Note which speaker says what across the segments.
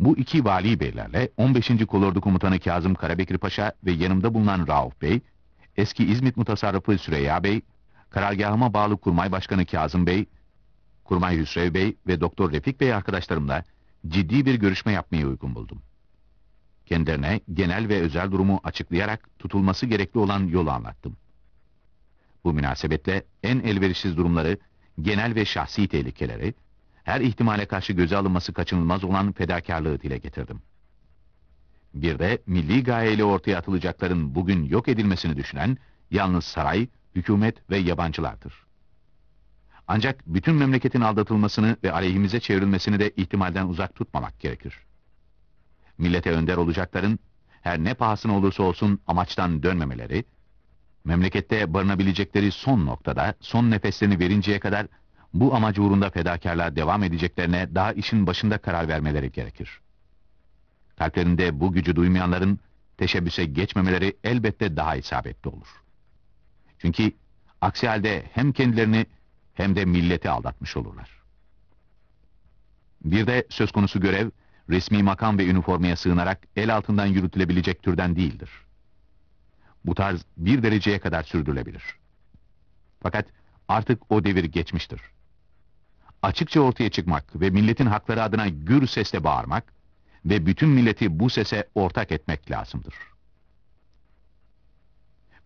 Speaker 1: Bu iki vali beylerle 15. Kolordu Komutanı Kazım Karabekir Paşa ve yanımda bulunan Rauf Bey, eski İzmit Mutasarrıfı Süreyya Bey, karargahıma bağlı Kurmay Başkanı Kazım Bey, Kurmay Hüsrev Bey ve Doktor Refik Bey arkadaşlarımla ciddi bir görüşme yapmayı uygun buldum. Kendilerine genel ve özel durumu açıklayarak tutulması gerekli olan yolu anlattım. Bu münasebetle en elverişsiz durumları, genel ve şahsi tehlikeleri, her ihtimale karşı göze alınması kaçınılmaz olan fedakarlığı dile getirdim. Bir de milli gayeyle ortaya atılacakların bugün yok edilmesini düşünen yalnız saray, hükümet ve yabancılardır. Ancak bütün memleketin aldatılmasını ve aleyhimize çevrilmesini de ihtimalden uzak tutmamak gerekir. Millete önder olacakların her ne pahasına olursa olsun amaçtan dönmemeleri, memlekette barınabilecekleri son noktada son nefeslerini verinceye kadar bu amacı uğrunda fedakarlığa devam edeceklerine daha işin başında karar vermeleri gerekir. Kalplerinde bu gücü duymayanların teşebbüse geçmemeleri elbette daha isabetli olur. Çünkü aksi halde hem kendilerini hem de milleti aldatmış olurlar. Bir de söz konusu görev, resmi makam ve üniformaya sığınarak el altından yürütülebilecek türden değildir. Bu tarz bir dereceye kadar sürdürülebilir. Fakat artık o devir geçmiştir. Açıkça ortaya çıkmak ve milletin hakları adına gür sesle bağırmak ve bütün milleti bu sese ortak etmek lazımdır.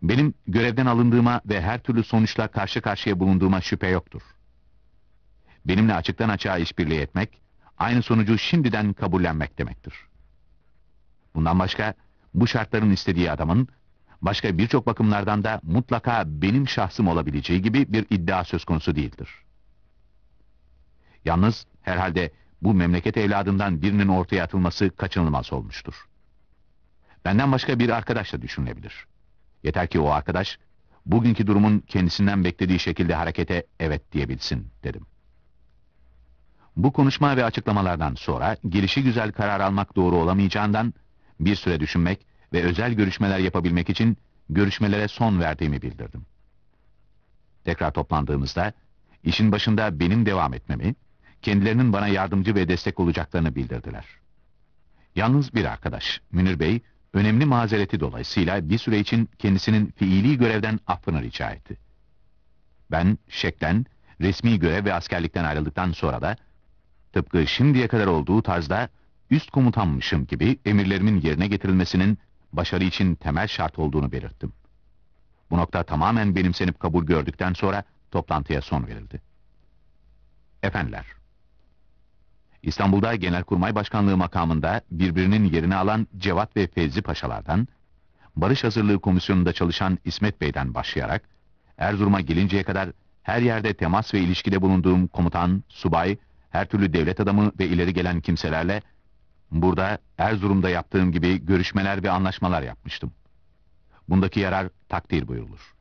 Speaker 1: Benim görevden alındığıma ve her türlü sonuçla karşı karşıya bulunduğuma şüphe yoktur. Benimle açıktan açığa işbirliği etmek, aynı sonucu şimdiden kabullenmek demektir. Bundan başka, bu şartların istediği adamın, başka birçok bakımlardan da mutlaka benim şahsım olabileceği gibi bir iddia söz konusu değildir. Yalnız herhalde bu memleket evladından birinin ortaya atılması kaçınılmaz olmuştur. Benden başka bir arkadaş da düşünülebilir. Yeter ki o arkadaş, bugünkü durumun kendisinden beklediği şekilde harekete evet diyebilsin, dedim. Bu konuşma ve açıklamalardan sonra gelişi güzel karar almak doğru olamayacağından bir süre düşünmek ve özel görüşmeler yapabilmek için görüşmelere son verdiğimi bildirdim. Tekrar toplandığımızda işin başında benim devam etmemi, kendilerinin bana yardımcı ve destek olacaklarını bildirdiler. Yalnız bir arkadaş, Münir Bey, önemli mazereti dolayısıyla bir süre için kendisinin fiili görevden affını rica etti. Ben şeklen, resmi görev ve askerlikten ayrıldıktan sonra da, tıpkı şimdiye kadar olduğu tarzda üst komutanmışım gibi emirlerimin yerine getirilmesinin başarı için temel şart olduğunu belirttim. Bu nokta tamamen benimsenip kabul gördükten sonra toplantıya son verildi. Efendiler, İstanbul'da Genelkurmay Başkanlığı makamında birbirinin yerini alan Cevat ve Fevzi Paşalardan, Barış Hazırlığı Komisyonu'nda çalışan İsmet Bey'den başlayarak, Erzurum'a gelinceye kadar her yerde temas ve ilişkide bulunduğum komutan, subay, her türlü devlet adamı ve ileri gelen kimselerle, burada Erzurum'da yaptığım gibi görüşmeler ve anlaşmalar yapmıştım. Bundaki yarar takdir buyurulur.